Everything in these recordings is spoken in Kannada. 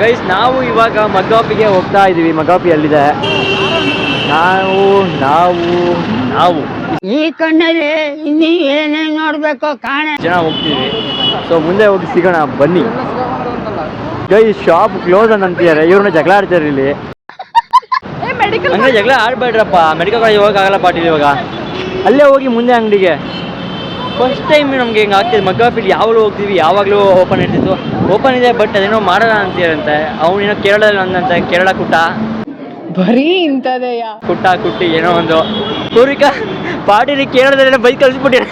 ಗೈಸ್ ನಾವು ಇವಾಗ ಮಗಾಪಿಗೆ ಹೋಗ್ತಾ ಇದೀವಿ. ಮಗಾಪಿ ಅಲ್ಲಿದೆ ನಾವು ನಾವು ನಾವು. ಈ ಕಣ್ಣಲ್ಲಿ ಇನ್ನೀ ಏನೇ ನೋಡ್ಬೇಕು ಕಾಣ. ಜನ ಹೋಗ್ತೀವಿ. ಸೊ ಮುಂದೆ ಹೋಗಿ ಸಿಗೋಣ. ಬನ್ನಿ. ಗೈಸ್ ಶಾಪ್ ಕ್ಲೋಸ್ ಅಂತಿದ್ದಾರೆ. ಇವ್ರನ್ನ ಜಗಳ ಆಡ್ತಾರೆ ಇಲ್ಲಿ. ಹಂಗೆ ಜಗಳ ಆಡ್ಬೇಡ್ರಪ್ಪ. ಮೆಡಿಕಲ್ ಕಾಲೇಜ್ ಹೋಗಕ್ಕಾಗಲ್ಲ ಪಾಟೀಲ್ ಇವಾಗ. ಅಲ್ಲೇ ಹೋಗಿ ಮುಂದೆ ಅಂಗಡಿಗೆ. ಫಸ್ಟ್ ಟೈಮ್ ನಮ್ಗೆ ಹಿಂಗೆ ಆಗ್ತಿದೆ ಮಗ್ಗಾಪಿಲ್ ಯಾವಾಗಲೂ ಹೋಗ್ತೀವಿ ಯಾವಾಗಲೂ ಓಪನ್ ಇರ್ತಿತ್ತು. ಓಪನ್ ಇದೆ ಬಟ್ ಅದೇನೋ ಮಾಡೋಣ ಅಂತೀರಂತೆ ಅವನೇನೋ ಕೇರಳದಲ್ಲಿ ಅಂದಂತೆ ಕೇರಳ ಕುಟ್ಟ ಬರೀ ಇಂಥದೆಯ? ಕುಟ್ಟ ಕುಟ್ಟಿ ಏನೋ ಒಂದು. ಪೂರ್ವಿಕ ಪಾಟೀಲಿ ಕೇರಳದಲ್ಲಿ ಬೈಕ್ ಕಳಿಸ್ಬಿಟ್ಟಿರ.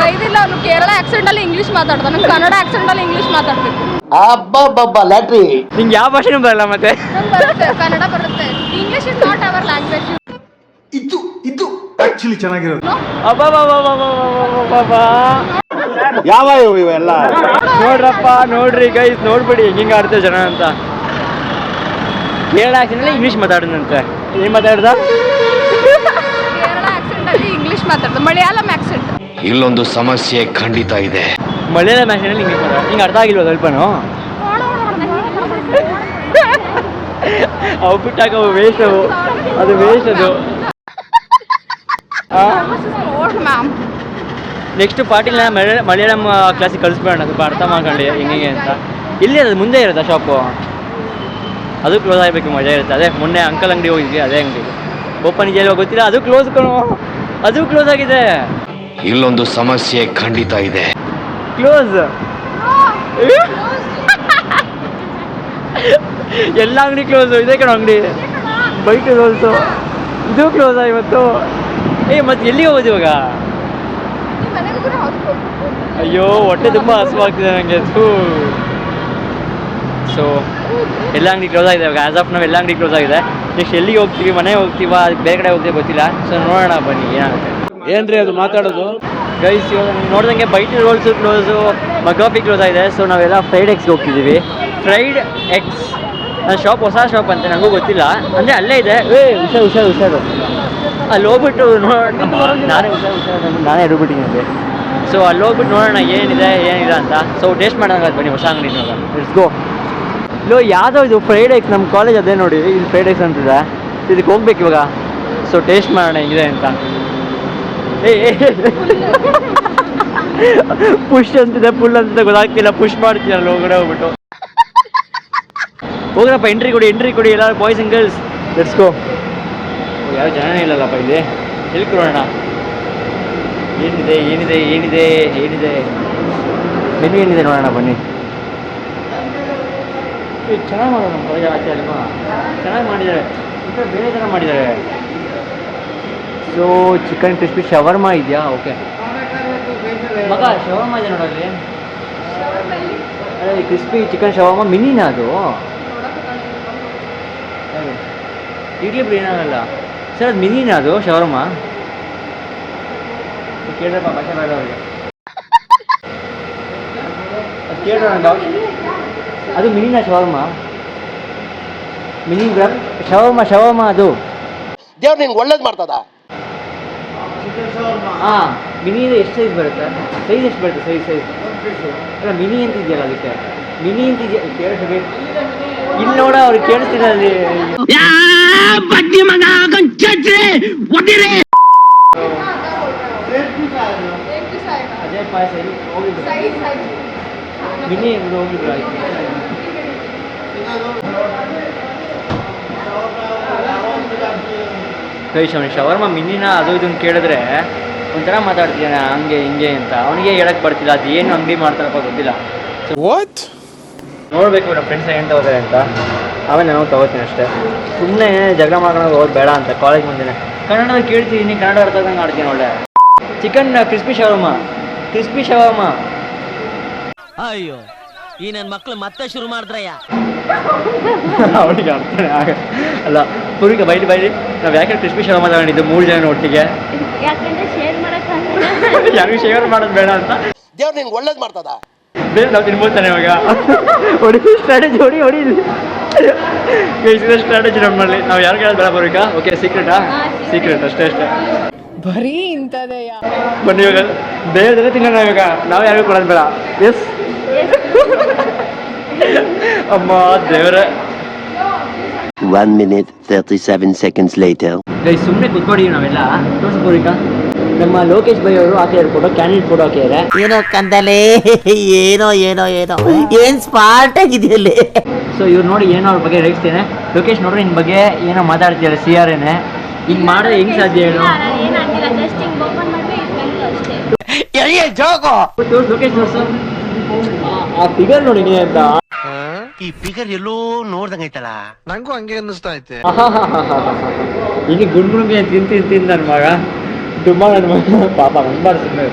ಬೈದಿಲ್ಲ ಅವನು ಕೇರಳ ಆಕ್ಸೆಂಟ್ ಅಲ್ಲಿ ಇಂಗ್ಲಿಷ್ ಮಾತಾಡ್ತಾನೆ. ನಾನು ಕನ್ನಡ ಆಕ್ಸೆಂಟ್ ಅಲ್ಲಿ ಇಂಗ್ಲಿಷ್ ಮಾತಾಡ್ಬೇಕು. ಅಬ್ಬಬ್ಬಬ್ಬ ಲ್ಯಾಟ್ರಿ. ನಿಂಗೆ ಯಾವ ಭಾಷೆನೂ ಬರಲ್ಲ ಮತ್ತೆ. ನಂಗ್ ಬರುತ್ತೆ ಕನ್ನಡ ಬರುತ್ತೆ. English is not our language ಇದು ಆಕ್ಚುಲಿ ಚೆನ್ನಾಗಿರೋದು. ಯಾವ ಇವು ಇವೆಲ್ಲ? ನೋಡ್ರಪ್ಪ ನೋಡ್ರಿ ಗೈಸ್ ನೋಡ್ಬಿಡಿ ಹಿಂಗೆ ಆಡ್ತೇವೆ ಜನ ಅಂತ. ಕೇರಳ ಆಕ್ಷನಲ್ಲಿ ಇಂಗ್ಲೀಷ್ ಮಾತಾಡಿದಂತೆ. ಏನು ಮಾತಾಡ್ದ? Kerala accent English Malayalam accent ಇಲ್ಲೊಂದು ಸಮಸ್ಯೆ ಖಂಡಿತ ಇದೆ. ಮಳೆಯ ಅಲ್ಲಿ ಇಂಗ್ಲೀಷ್ ಮಾತಾಡ ಹಿಂಗೆ ಅರ್ಥ ಆಗಿಲ್ವ ಸ್ವಲ್ಪನು? ಅವು ಬಿಟ್ಟಾಗ ಅವು ವೇಸ್ಟ್ ಅದು ಅದು ವೇಸ್ಟ್ ಅದು. ಮ್ಯಾಮ್ ನೆಕ್ಸ್ಟ್ ಪಾರ್ಟಿ ಮಲಯಾಳಂ ಕ್ಲಾಸಿಗೆ ಕಳಿಸ್ಬೇಡ ಸ್ವಲ್ಪ ಅರ್ಥ ಮಾಡ್ಕೊಂಡು ಹಿಂಗೆ ಅಂತ. ಇಲ್ಲಿ ಅದು ಮುಂದೆ ಇರುತ್ತಾ ಶಾಪು ಅದು ಕ್ಲೋಸ್ ಆಗಬೇಕು ಮಜಾ ಇರುತ್ತೆ. ಅದೇ ಮೊನ್ನೆ ಅಂಕಲ್ ಅಂಗಡಿ ಹೋಗಿದ್ವಿ ಅದೇ ಅಂಗಡಿ. ಓಪನ್ ಇದೆಯಲ್ವ ಗೊತ್ತಿಲ್ಲ ಅದು ಕ್ಲೋಸ್ ಕಣೋ. ಅದು ಕ್ಲೋಸ್ ಆಗಿದೆ. ಇಲ್ಲೊಂದು ಸಮಸ್ಯೆ ಖಂಡಿತ ಇದೆ. ಕ್ಲೋಸ್ ಎಲ್ಲ ಅಂಗಡಿ ಕ್ಲೋಸ್ ಇದೆ ಕಣ ಅಂಗಡಿ. ಬೈಕ್ ಕ್ಲೋಸು ಇದು ಕ್ಲೋಸ್ ಇವತ್ತು? ಏ ಮತ್ತೆ ಎಲ್ಲಿಗೆ ಹೋಗೋದು ಇವಾಗ? ಅಯ್ಯೋ ಹೊಟ್ಟೆ ತುಂಬ ಹಸುವಾಗ್ತಿದೆ ನನಗೆ ಥೂ. ಸೊ ಎಲ್ಲ ಅಂಗಡಿ ಕ್ಲೋಸ್ ಆಗಿದೆ ಇವಾಗ. ಆಸ್ ಆಫ್ ನಾವು ಎಲ್ಲ ಅಂಗಡಿ ಕ್ಲೋಸ್ ಆಗಿದೆ. ನೆಕ್ಸ್ಟ್ ಎಲ್ಲಿಗೆ ಹೋಗ್ತೀವಿ? ಮನೆಗೆ ಹೋಗ್ತೀವ? ಅದಕ್ಕೆ ಬೇರೆ ಕಡೆ ಹೋಗ್ತೀವಿ ಗೊತ್ತಿಲ್ಲ. ಸೊ ನೋಡೋಣ ಬನ್ನಿ ಏನಾಗುತ್ತೆ. ಏನ್ರಿ ಅದು ಮಾತಾಡೋದು? ಗೈಸ್ ಇವಾಗ ನೀವು ನೋಡ್ದಂಗೆ ಬೈಟ್ ರೋಲ್ಸು ಕ್ಲೋಸು ಮಗಾಪಿ ಕ್ಲೋಸ್ ಆಗಿದೆ. ಸೊ ನಾವೆಲ್ಲ ಫ್ರೈಡ್ ಎಕ್ಸ್ಗೆ ಹೋಗ್ತಿದ್ದೀವಿ. ಫ್ರೈಡ್ ಎಗ್ಸ್ ನನ್ನ ಶಾಪ್ ಹೊಸ ಶಾಪ್ ಅಂತ ನನಗೂ ಗೊತ್ತಿಲ್ಲ. ಅಂದರೆ ಅಲ್ಲೇ ಇದೆ. ಏ ಹುಷಾರು ಹುಷಾರು ಹುಷಾರು. ಅಲ್ಲಿ ಹೋಗ್ಬಿಟ್ಟು ನೋಡೋಣ. ನಾನೇ ಹುಷಾರು ಹುಷಾರು ನಾನೇ ಹಿಡ್ಬಿಟ್ಟಿದ್ದೀನಿ ಸೊ ಅಲ್ಲಿ ಹೋಗ್ಬಿಟ್ಟು ನೋಡೋಣ ಏನಿದೆ ಏನಿಲ್ಲ ಅಂತ. ಸೊ ಟೇಸ್ಟ್ ಮಾಡೋಣ ಬನ್ನಿ ಹೊಸ ಅಂಗಡಿ ಇಟ್ಸ್ ಗೋ ಲೋ ಯಾವುದೋ ಇದು ಫ್ರೈಡ್ ರೈಸ್ ನಮ್ಮ ಕಾಲೇಜ್ ಅದೇ ನೋಡಿ. ಇದು ಫ್ರೈಡ್ ಎಗ್ಸ್ ಅಂತಿದೆ. ಇದಕ್ಕೆ ಹೋಗ್ಬೇಕು ಇವಾಗ. ಸೊ ಟೇಸ್ಟ್ ಮಾಡೋಣ ಹೆಂಗಿದೆ ಅಂತ. ಏ ಪುಷ್ ಅಂತಿದೆ ಫುಲ್ ಅಂತಿದೆ ಗೊತ್ತಾಗ್ತಿಲ್ಲ. ಪುಷ್ ಮಾಡ್ತೀನಲ್ಲ ಒಳಗಡೆ ಹೋಗ್ಬಿಟ್ಟು. ಹೋಗ್ರಪ್ಪ ಎಂಟ್ರಿ ಕೊಡಿ ಎಂಟ್ರಿ ಕೊಡಿ ಎಲ್ಲ boys and girls let's go ಯಾರು ಜನನೇ ಇಲ್ಲಲ್ಲಪ್ಪ ಇಲ್ಲಿ? ಎಲ್ಲಿ ಕೊಡೋಣ ಏನಿದೆ ಏನಿದೆ ಏನಿದೆ ಏನಿದೆ? ಮೆನು ಏನಿದೆ ನೋಡೋಣ ಬನ್ನಿ. ಚೆನ್ನಾಗಿ ಮಾಡೋಣ ಹೊರಗೆ ಆಚೆ ಅಲ್ವಾ? ಚೆನ್ನಾಗಿ ಮಾಡಿದ್ದಾರೆ. ಈ ಬೇರೆ ಥರ ಮಾಡಿದ್ದಾರೆ. ಸೊ ಚಿಕನ್ ಕ್ರಿಸ್ಪಿ ಶವರ್ಮ ಇದೆಯಾ? ಓಕೆ ಮಗ ಶವರ್ಮ ಇದೆ ನೋಡಲ್ಲಿ ಅದೇ ಕ್ರಿಸ್ಪಿ ಚಿಕನ್ ಶವರ್ಮ ಮಿನಿನ ಅದು. ಇಡ್ಲಿ ಬಿಡಿ ಏನಾಗಲ್ಲ ಸರ್ ಅದು ಮಿನಿನ ಅದು ಶವರ್ಮ. ಕೇಳಿದ್ರಪ್ಪ ಭಾಷೆ ಬೇಡ ಅವ್ರಿಗೆ ಅದು ಕೇಳ್ರ ಅದು ಮಿನಿನ shawarma. Mini gram shawarma shawarma ಅದು. ದೇವ್ರು ನಿಂಗೆ ಒಳ್ಳೇದು ಮಾಡ್ತದ? ಹಾಂ ಮಿನಿ ಎಷ್ಟು ಸೈಜ್ ಬರುತ್ತೆ? ಸೈಜ್ ಎಷ್ಟು ಬರುತ್ತೆ? ಸೈಜ್ ಸೈಜ್ ಅಲ್ಲ ಮಿನಿ ಅಂತಿದೆಯಲ್ಲ ಅದಕ್ಕೆ. ಮಿನಿ ಅಂತಿದೆಯಾ? ಕೇಳಿಸ್ಬೇಕು ಇಲ್ಲಿ ನೋಡ ಅವ್ರಿಗೆ ಕೇಳಿಸ್ತಿಲ್ಲ ಅಲ್ಲಿ ಅಜಯ್ ಪಾಯಸ ಹೋಗಿದ್ರು. ಮಿನಿ ಇವ್ರು ಹೋಗಿದ್ರು ಆಯ್ತು. ಕೈಶ್ ಅವನಿಗೆ ಶವರ್ಮ ಮಿನಿನ ಅದು ಇದನ್ನು ಕೇಳಿದ್ರೆ ಒಂಥರ ಮಾತಾಡ್ತಿದ್ದಾನೆ ಹಂಗೆ ಹಿಂಗೆ ಅಂತ. ಅವನಿಗೆ ಹೇಳಕ್ ಬರ್ತಿಲ್ಲ ಅದು ಏನು ಅಂಗಡಿ ಮಾಡ್ತಾರಪ್ಪ ಗೊತ್ತಿಲ್ಲ. ವಾಟ್ ನೋಡ್ಬೇಕು ನಮ್ಮ ಫ್ರೆಂಡ್ಸ್ ಏನು ತಗೋತಾರೆ ಅಂತ. ಆಮೇಲೆ ನಾನು ತಗೋತೀನಿ ಅಷ್ಟೇ. ಸುಮ್ಮನೆ ಜಗಳ ಮಾಡ್ಕೊಂಡು ಹೋಗೋದು ಬೇಡ ಅಂತ ಕಾಲೇಜ್ ಮುಂದೆನೆ. ಕನ್ನಡ ಕೇಳ್ತೀನಿ ಕನ್ನಡ ಅರ್ಥ ಆದಂಗೆ ಆಡ್ತೀನಿ ಒಳ್ಳೆ. Chicken crispy shawarma crispy shawarma ಅಯ್ಯೋ ಈ ನನ್ನ ಮಕ್ಕಳು ಮತ್ತೆ ಶುರು ಮಾಡಿದ್ರಯ್ಯ. ಅವನಿಗೆ ಅರ್ಥ ಆಗ ಅಲ್ಲ ಪೂರ್ವಿಕ ಬೈಲಿ ಬೈಲಿ. ನಾವು ಯಾಕೆ ಕ್ರಿಸ್ಪಿ ಶವರ್ಮ ತಗೊಂಡಿದ್ದು? ಮೂರು ಜನ ಒಟ್ಟಿಗೆ. ಯಾಕಂದ್ರೆ ಶೇರ್ ಯಾರಿಗೂ ಶೇರ್ ಮಾಡೋದು ಬೇಡ ಅಂತ. ದೇವ್ರು ನಿಂಗೆ ಒಳ್ಳೇದು ಮಾಡ್ತದ? ಬೇರೆ ನಾವು ತಿನ್ಬೋತಾನೆ ಇವಾಗ? ಹೊಡಿ ಸ್ಟ್ರಾಟಜಿ ಹೊಡಿ ಹೊಡಿ ಸ್ಟ್ರಾಟಜಿ ನಮ್ಮಲ್ಲಿ ನಾವು ಯಾರು ಕೇಳೋದು ಬೇಡ ಬರ್ಬೇಕಾ ಓಕೆ ಸೀಕ್ರೆಟಾ ಸೀಕ್ರೆಟ್ ಅಷ್ಟೇ ಅಷ್ಟೇ. ಬರೀ ಇಂಥದೆಯ? ಬನ್ನಿ ಇವಾಗ ಬೇರೆ ಜೊತೆ ತಿನ್ನೋಣ ಇವಾಗ. ನಾವು ಯಾರಿಗೂ ಕೊಡೋದು ಬೇಡ. ಎಸ್ ಅಮ್ಮ ದೇವ್ರೆ. One minute 37 seven seconds later ಸುಮ್ಮನೆ ಕುತ್ಕೊಂಡಿದ್ದೀವಿ ನಾವೆಲ್ಲ. ತೋರಿಸ್ಬೋರಿಕ ನಮ್ಮ ಲೋಕೇಶ್ ಬೈ ಅವರು ಹಾಕಿದ್ದಾರೆ ಫೋಟೋ ಕ್ಯಾಂಡಿಡೇಟ್ ಫೋಟೋ ಹಾಕಿದ್ದಾರೆ. ಏನೋ ಕಂದಲೆ ಏನೋ ಏನೋ ಏನೋ. ಏನ್ ಸ್ಮಾರ್ಟ್ ಆಗಿದೆಯಲ್ಲಿ ಸೊ ಇವ್ರು ನೋಡಿ ಏನೋ ಅವ್ರ ಬಗ್ಗೆ ರೇಗಿಸ್ತೇನೆ ಲೋಕೇಶ್ ನೋಡ್ರಿ ನಿನ್ ಬಗ್ಗೆ ಏನೋ ಮಾತಾಡ್ತಿದ್ದಾರೆ ಸಿ ಆರ್ ಏನೆ ಹಿಂಗ್ ಮಾಡಿದ್ರೆ ಹೆಂಗ್ ಸಾಧ್ಯ ಹೇಳು? ತೋರ್ಸು ಲೋಕೇಶ್ ತೋರ್ಸು ಆ- ಫಿಗರ್ ನೋಡಿ ನೀ ಅಂತ. ಈ ಫಿಗರ್ ಎಲ್ಲೋ ನೋಡ್ದಂಗೈತಲ್ಲ ನಂಗೂ ಹಂಗೆ ಅನ್ನಿಸ್ತಾ ಐತೆ. ಈಗ ಗುಂಡ್ಗುಣ್ಗೆ ತಿಂತಿ ತಿಂದು ತಿಂದು ನನ್ನ ಮಗ. ಮಗ ಪಾಪ ಸುಮ್ಮನೆ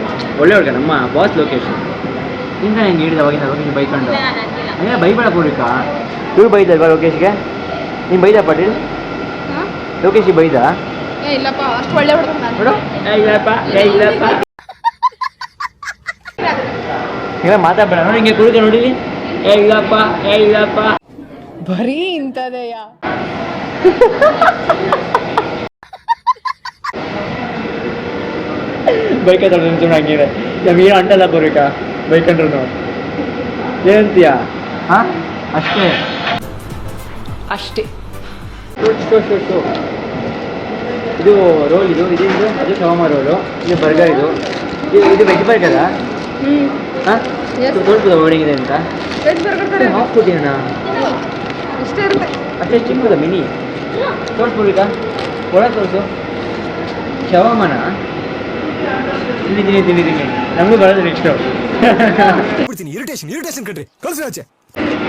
ಒಳ್ಳೆ ಹುಡುಗ ನಮ್ಮ ಬಾಸ್ ಲೊಕೇಶನ್ ಇಂದ ಹೆಂಗೆ ಹಿಡಿದ ಅವಾಗಿಂದ ಅವಾಗಿಂದ ಬೈಕೊಂಡು. ಏ ಬೈಬೇಡ ಪೂರ್ವಿಕ. ಇವ್ರು ಬೈದಲ್ವಾ ಲೋಕೇಶ್ಗೆ? ನೀನು ಬೈದ ಪಾಟೀಲ್? ಲೋಕೇಶ್ ಬೈದ? ಏ ಇಲ್ಲಪ್ಪ ಅಷ್ಟು ಒಳ್ಳೆ ಹುಡುಗ ನಾನು ನೋಡು ಏ ಇಲ್ಲಪ್ಪ ಏ ಇಲ್ಲಪ್ಪ. ಇಲ್ಲ ಮಾತಾಡ್ಬೇಡ. ನೋಡಿ ಹಿಂಗೆ ಕುಡಿದ ನೋಡಿಲಿ ಏ ಇಲ್ಲಪ್ಪ ಏ ಇಲ್ಲಪ್ಪ. ಬರೀ ಇಂಥದೆಯಾ? ಬೈಕ್ ಹತ್ರ ನಿಂತ್ಕೊಂಡು ಹಂಗಿದೆ ನಮ್ಗೇನು ಅಂಟಲ್ಲ ಪೂರ್ವಿಕ ಬೈಕಂಡ್ರು ಏನಂತೀಯ? ಹಾಂ? ಅಷ್ಟೇ? ಅಷ್ಟೇ. ಇದು ರೋಲ್ ಇದು ಇದು ಇದು ಅದು ಶವಮ ರೋಲು. ಇದು ಬರ್ಗರ್ ಇದು. ಇದು ಇದು ವೆಜ್ ಬರ್ಗರಾ ಹಾಂ. ತೋರಿಸ್ಬೋದ ಹೊರಗಿದೆ ಅಂತ. ಅಷ್ಟೇ ಚಿಕ್ಕದ ಮಿನಿ? ತೋರಿಸ್ಬೋದೀಗ ಒಳಗೆ ತೋರಿಸು. ಶವಮನ? ತಿಂದಿದ್ದೀನಿ ತಿಂದಿದ್ದೀನಿ ನಮಗೂ ಬರೋದು ನೆಕ್ಸ್ಟು ಇರಿಟೇಷನ್ ಇರಿಟೇಷನ್ ಕಟ್ರಿ ಕಳ್ಸಿ ಆಚೆ.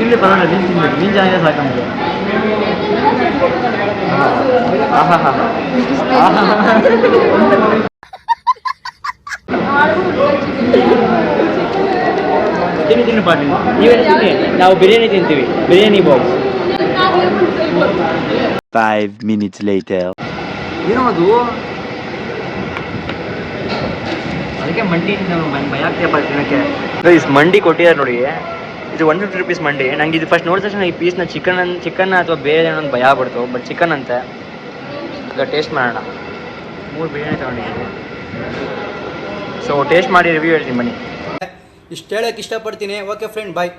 ಇಲ್ಲಿ ಬರೋಣ ನೀನು ತಿನ್ಬೇಕು ನೀನು ಸಾಕು ನಮಗೆ. ಆಹಾ ತಿನ್ನಿ ತಿನ್ನು ಪಾಟಿ ನೀವೇನು ತಿನ್ನಿ ನಾವು ಬಿರಿಯಾನಿ ತಿಂತೀವಿ. Biryani box five minutes later ಏನೋ ಅದು ಅದಕ್ಕೆ ಮಂಡಿ ನಾವು ಭಯ ಆಗ್ತೀಯಪ್ಪ ತಿನ್ನಕ್ಕೆ ಗೈಸ್ ಮಂಡಿ ಕೊಟ್ಟಿದ್ದಾರೆ ನೋಡಿ. ಇದು ಒನ್ ಫಿಫ್ಟಿ ರುಪೀಸ್ ಮಂಡಿ. ನಂಗೆ ಇದು ಫಸ್ಟ್ ನೋಡಿದ ತಕ್ಷಣ ಈ ಪೀಸ್ನ ಚಿಕನ್ ಚಿಕನ್ ಅಥವಾ ಬೇರೆ ಏನೋ ಒಂದು ಭಯ ಆಗ್ಬಿಡ್ತು ಬಟ್ ಚಿಕನ್ ಅಂತೆ. ಈಗ ಟೇಸ್ಟ್ ಮಾಡೋಣ. ಮೂರು ಬಿರಿಯಾನಿ ತಗೊಂಡಿದ್ದೀನಿ. ಸೊ ಟೇಸ್ಟ್ ಮಾಡಿ ರಿವ್ಯೂ ಹೇಳ್ತೀನಿ ಬನ್ನಿ. ಇಷ್ಟು ಹೇಳಕ್ಕೆ ಇಷ್ಟಪಡ್ತೀನಿ. Okay friend bye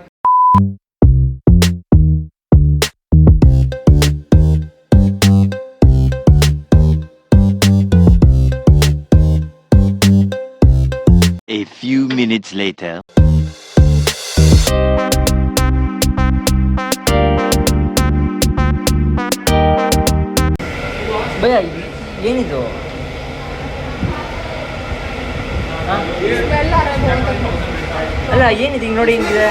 minutes later. ಭಯ, ಏನಿದು? ಅಲ್ಲ, ಏನಿದೆ? ಹಿಂಗೆ ನೋಡಿ, ಹಿಂಗಿದೆ.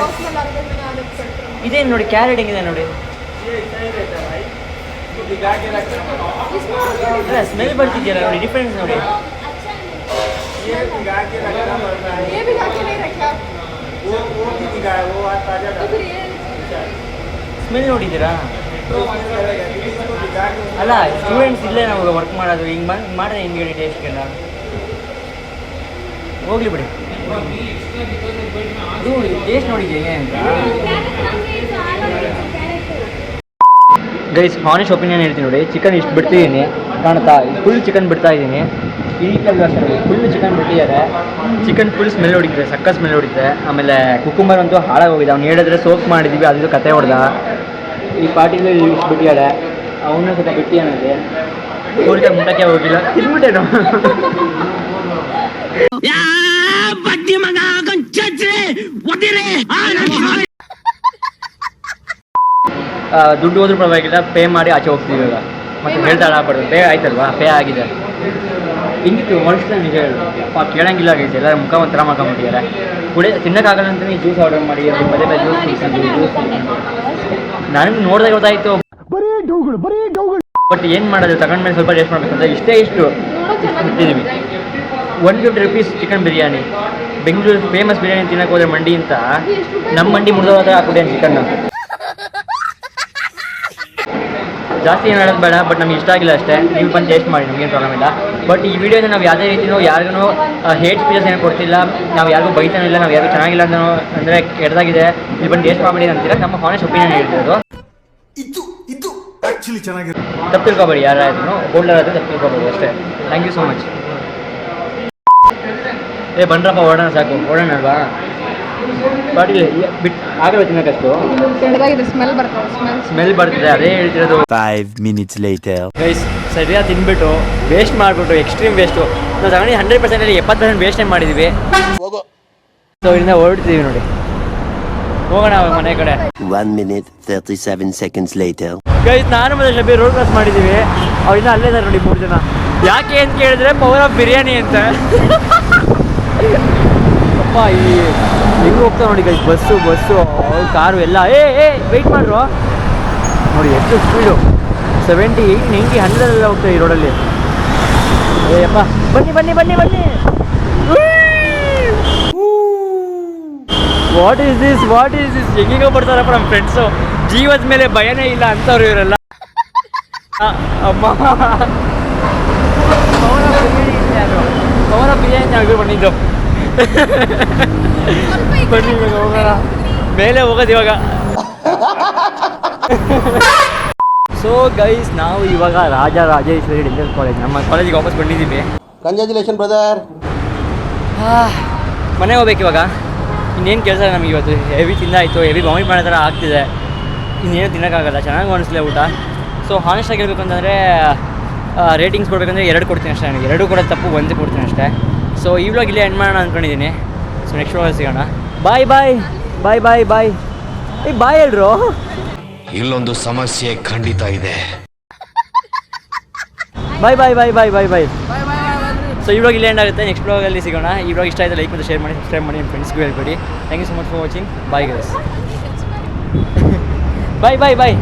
ಇದೇನು ನೋಡಿ ಕ್ಯಾರೆಟ್ ಹೆಂಗಿದೆ ನೋಡಿ? ಅಲ್ಲ ಸ್ಮೆಲ್ ಬರ್ತಿದೆಯಲ್ಲ ನೋಡಿ ಡಿಫ್ರೆನ್ಸ್ ನೋಡಿ. ये भी जाके नहीं रखा तो फिर ये ಸ್ಮೆಲ್ ನೋಡಿದ್ದೀರಾ ಅಲ್ಲ ಸ್ಟೂಡೆಂಟ್ಸ್ ಇಲ್ಲೇ ನಾವು ವರ್ಕ್ ಮಾಡೋದು ಹಿಂಗೆ ಬಂದು ಮಾಡಿದ್ರೆ ಹೆಂಗೆ ಹೇಳಿ ಟೇಸ್ಟ್ಗೆಲ್ಲ ಹೋಗ್ಲಿ ಬಿಡಿ ಇದು ಟೇಸ್ಟ್ ನೋಡಿದ್ದೆ ಹೇಗೆ ಅಂತ ಗೈಸ್ ಹಾನೆಸ್ಟ್ ಒಪಿನಿಯನ್ ಹೇಳ್ತೀನಿ ನೋಡಿ. ಚಿಕನ್ ಇಷ್ಟು ಬಿಡ್ತಿದ್ದೀನಿ ಕಾಣುತ್ತಾ? ಫುಲ್ ಚಿಕನ್ ಬಿಡ್ತಾ ಇದ್ದೀನಿ ಈ ಫುಲ್ ಚಿಕನ್ ಬಿಟ್ಟಿದ್ದಾರೆ. ಚಿಕನ್ ಫುಲ್ ಸ್ಮೆಲ್ ಹೊಡಿತಿದೆ. ಸಕ್ಕ ಸ್ಮೆಲ್ ಹೊಡಿದ್ರೆ ಆಮೇಲೆ ಕುಕುಂಬರ್ ಅಂತೂ ಹಾಳಾಗೋಗಿದೆ ಅವ್ನು ಹೇಳಿದ್ರೆ ಸೋಪ್ ಮಾಡಿದ್ದೀವಿ ಅದು ಕತೆ ಹೊಡೆದ. ಈ ಪಾರ್ಟಿಲಿ ಇಷ್ಟು ಬಿಟ್ಟಿದ್ದಾಳೆ ಅವನು ಸ್ವಲ್ಪ ಬಿಟ್ಟಿ ಅನ್ನೋದು. ಊರಿಗೆ ಮುಟ್ಟಕ್ಕೆ ಹೋಗಿಲ್ಲ. ತಿನ್ಬಿಟ್ಟೇನು? ದುಡ್ಡು ಹೋದ್ರೂ ಪರವಾಗಿಲ್ಲ ಪೇ ಮಾಡಿ ಆಚೆ ಹೋಗ್ತೀವಿ ಇವಾಗ. ಮತ್ತೆ ಹೇಳ್ತಾ ಪಡೋದು ಪೇ ಆಯ್ತಲ್ವಾ? ಪೇ ಆಗಿದೆ. ಹಿಂಗಿತ್ತು ಮನುಷ್ಯ ನಿಜ ಹೇಳು. ಪಾಪ ಕೇಳಂಗಿಲ್ಲ ಆಗೈತೆ ಎಲ್ಲ ಮುಖ ಒಂಥರ ಮಾಡ್ಕೊಂಬಿಟ್ಟಿದ್ದಾರೆ ಕುಡಿ ತಿನ್ನಕ್ಕಾಗಲ್ಲ ಅಂತಲೇ ಜ್ಯೂಸ್ ಆರ್ಡರ್ ಮಾಡಿ ಅದು ಪದೇ ಪದೇ ಜ್ಯೂಸ್ ಕುಡಿಸ್ಕೊಂಡು ಜ್ಯೂಸ್ ನನಗೆ ನೋಡಿದಾಗ ಗೊತ್ತಾಯ್ತು. ಬಟ್ ಏನು ಮಾಡೋದು ತಗೊಂಡ್ಮೇಲೆ ಸ್ವಲ್ಪ ಟೇಸ್ಟ್ ಮಾಡ್ಬೇಕಂತ ಇಷ್ಟೇ ಇಷ್ಟು. ಬಿಟ್ಟಿದ್ದೀವಿ one fifty rupees chicken biryani Bengaluru famous biryani ತಿನ್ನಕ್ಕೆ ಹೋದ್ರೆ ಮಂಡಿ ಅಂತ. ನಮ್ಮ ಮಂಡಿ ಮುರಿದೋದ್ರೆ ಹಾಕ್ಬಿಟ್ಟೆ ಚಿಕನ್ ಜಾಸ್ತಿ ಏನು ಹೇಳೋದು ಬೇಡ ಬಟ್ ನಮ್ಗೆ ಇಷ್ಟ ಆಗಿಲ್ಲ ಅಷ್ಟೇ. ನೀವು ಬಂದು ಟೇಸ್ಟ್ ಮಾಡಿ ನಮಗೇನು ಪ್ರಾಬ್ಲಮ್ ಇಲ್ಲ. ಬಟ್ ಈ ವಿಡಿಯೋನ ನಾವು ಯಾವುದೇ ರೀತಿಯೂ ಯಾರಿಗೂ ಹೇಟ್ ಸ್ಪೀಚಸ್ ಏನು ಕೊಡ್ತಿಲ್ಲ. ನಾವು ಯಾರಿಗೂ ಬೈತಾನೂ ಇಲ್ಲ ನಾವು ಯಾರಿಗೂ ಚೆನ್ನಾಗಿಲ್ಲ ಅಂತ ಅಂದರೆ ಕೆಟ್ಟದಾಗಿದೆ. ನೀವು ಬಂದು ಟೇಸ್ಟ್ ಮಾಡಬೇಡಿ ಅಂತೀರ? ನಮ್ಮ ಹಾನೆಸ್ಟ್ ಒಪಿನಿಯನ್ ಹೇಳ್ತಿರೋದು ಇದು ಇದು ಆ್ಯಕ್ಚುಲಿ ಚೆನ್ನಾಗಿರೋ ತಪ್ಪು ತಿಳ್ಕೊಬೇಡಿ ಯಾರಾದ್ರೂ ಹೋಲ್ಡರ್ ಆದರೂ ತಪ್ಪು ತಿಳ್ಕೊಬೇಡಿ ಅಷ್ಟೇ. ಥ್ಯಾಂಕ್ ಯು ಸೋ ಮಚ್ ಏ ಬಂದ್ರಪ್ಪ ಓಡೋಣ ಸಾಕು. ಓಡೋಣ ಅಲ್ವಾ? ಬಟ್ ಇಲ್ಲಿ ಬಿಟ್ಟು ಆಗಲ್ಲ ತಿನ್ನೋಕ್ಕಷ್ಟು ಕೆಡದಾಗಿದೆ ಸ್ಮೆಲ್ ಬರ್ತದೆ ಸ್ಮೆಲ್ ಸ್ಮೆಲ್ ಬರ್ತಿದೆ ಅದೇ ಹೇಳ್ತಿರೋದು. Five minutes later. ಗೈಸ್ ಸರಿಯಾಗಿ ತಿನ್ಬಿಟ್ಟು ವೇಸ್ಟ್ ಮಾಡ್ಬಿಟ್ಟು ಎಕ್ಸ್ಟ್ರೀಮ್ ವೇಸ್ಟು ನಾವು ತಗೊಂಡು ಹಂಡ್ರೆಡ್ ಪರ್ಸೆಂಟಲ್ಲಿ ಎಪ್ಪತ್ತು ಪರ್ಸೆಂಟ್ ವೇಸ್ಟ್ ಮಾಡಿದ್ದೀವಿ ಸೊ ಇಲ್ಲಿಂದ ಹೊರಡ್ತೀವಿ ನೋಡಿ. ಹೋಗೋಣ ಮನೆ ಕಡೆ. One minute, 37 seconds later. Guys ನಾನು ಮತ್ತೆ ಶಬಿ ರೋಡ್ ಕ್ರಾಸ್ ಮಾಡಿದ್ದೀವಿ ಅವ್ರಿಂದ ಅಲ್ಲೇ ಇದ್ದಾರೆ ನೋಡಿ ಮೂರು ಜನ. ಯಾಕೆ ಅಂತ ಕೇಳಿದ್ರೆ ಪವರ್ ಆಫ್ ಬಿರಿಯಾನಿ ಅಂತ. ಅಪ್ಪ ಈ ಹೆಂಗೆ ಹೋಗ್ತಾ ನೋಡಿ ಗೈಸ್ ಬಸ್ಸು ಬಸ್ಸು ಕಾರು ಎಲ್ಲ. ಏ ಏ ವೆಯ್ಟ್ ಮಾಡ್ರು. ನೋಡಿ ಎಷ್ಟು ಸ್ಪೀಡು ಸೆವೆಂಟಿ ಏಯ್ಟ್ ನೈಂಟಿ ಹಂಡ್ರೆಡೆಲ್ಲ ಹೋಗ್ತಾ ಈ ರೋಡಲ್ಲಿ ಏಯಪ್ಪ ಬನ್ನಿ ಬನ್ನಿ ಬನ್ನಿ ಬನ್ನಿ. What is this what is this ಹೆಂಗಿಗೋ ಬರ್ತಾರಪ್ಪ ನಮ್ಮ ಫ್ರೆಂಡ್ಸು ಜೀವದ ಮೇಲೆ ಭಯನೇ ಇಲ್ಲ ಅಂತವ್ರು ಇವರೆಲ್ಲ. ಅಮ್ಮ ಅಮ್ಮ. ಪವನ ಬಿರಿಯಾನಿ ನಾವು ಬಂದಿದ್ದು? ಬನ್ನಿ ಇವಾಗ ಹೋಗೋಣ. ಮೇಲೆ ಹೋಗೋದು ಇವಾಗ. ಸೊ ಗೈಸ್ ನಾವು ಇವಾಗ ರಾಜ ರಾಜೇಶ್ವರಿ ಡೆಂಟಲ್ ಕಾಲೇಜ್ ನಮ್ಮ ಕಾಲೇಜಿಗೆ ವಾಪಸ್ ಬಂದಿದ್ದೀವಿ. ಕಂಗ್ರ್ಯಾಚುಲೇಷನ್ ಬ್ರದರ್ ಮನೆಗೆ ಹೋಗ್ಬೇಕು ಇವಾಗ. ಇನ್ನೇನು ಕೆಲಸ ನಮಗೆ ಇವತ್ತು. ಹೆವಿ ತಿಂದಾಯಿತು ಹೆವಿ ವಾಮಿಟ್ ಮಾಡೋ ಥರ ಆಗ್ತಿದೆ. ಇನ್ನೇನು ತಿನ್ನೋಕ್ಕಾಗಲ್ಲ ಚೆನ್ನಾಗಿ ಅನಿಸ್ಲಿಲ್ಲ ಊಟ. ಸೊ ಹಾನೆಸ್ಟಾಗಿ ಹೇಳ್ಬೇಕು ಅಂತಂದರೆ ರೇಟಿಂಗ್ಸ್ ಕೊಡಬೇಕಂದ್ರೆ ಎರಡು ಕೊಡ್ತೀನಿ ಅಷ್ಟೇ ನನಗೆ. ಎರಡು ಕೂಡ ತಪ್ಪು ಒಂದು ಕೊಡ್ತೀನಿ ಅಷ್ಟೇ. ಸೊ ಈ ವ್ಲಾಗ್ ಇಲ್ಲೇ ಎಂಡ್ ಮಾಡೋಣ ಅಂದ್ಕೊಂಡಿದ್ದೀನಿ ಸೊ ನೆಕ್ಸ್ಟ್ ವ್ಲಾಗ್ ಸಿಗೋಣ. ಬಾಯ್ ಬಾಯ್ ಬಾಯ್ ಬಾಯ್ ಬಾಯ್ ಏಯ್ ಬಾಯ್ ಹೇಳ್ರು ಇಲ್ಲೊಂದು ಸಮಸ್ಯೆ ಖಂಡಿತ ಇದೆ. Bye bye bye bye bye bye so ಈ ವ್ಲಾಗ್ ಇಲ್ಲೇ ಎಂಡ್ ಆಗುತ್ತೆ. ನೆಕ್ಸ್ಟ್ ವ್ಲಾಗಲ್ಲಿ ಸಿಗೋಣ. ಈ ವ್ಲಾಗ್ ಇಷ್ಟ ಆಯಿತು ಲೈಕ್ ಮತ್ತು ಶೇರ್ ಮಾಡಿ ಸಬ್ಸ್ಕ್ರೈಬ್ ಮಾಡಿ ನಿಮ್ಮ ಫ್ರೆಂಡ್ಸ್ಗೂ ಹೇಳ್ಬೇಡಿ thank you so much for watching bye guys bye bye bye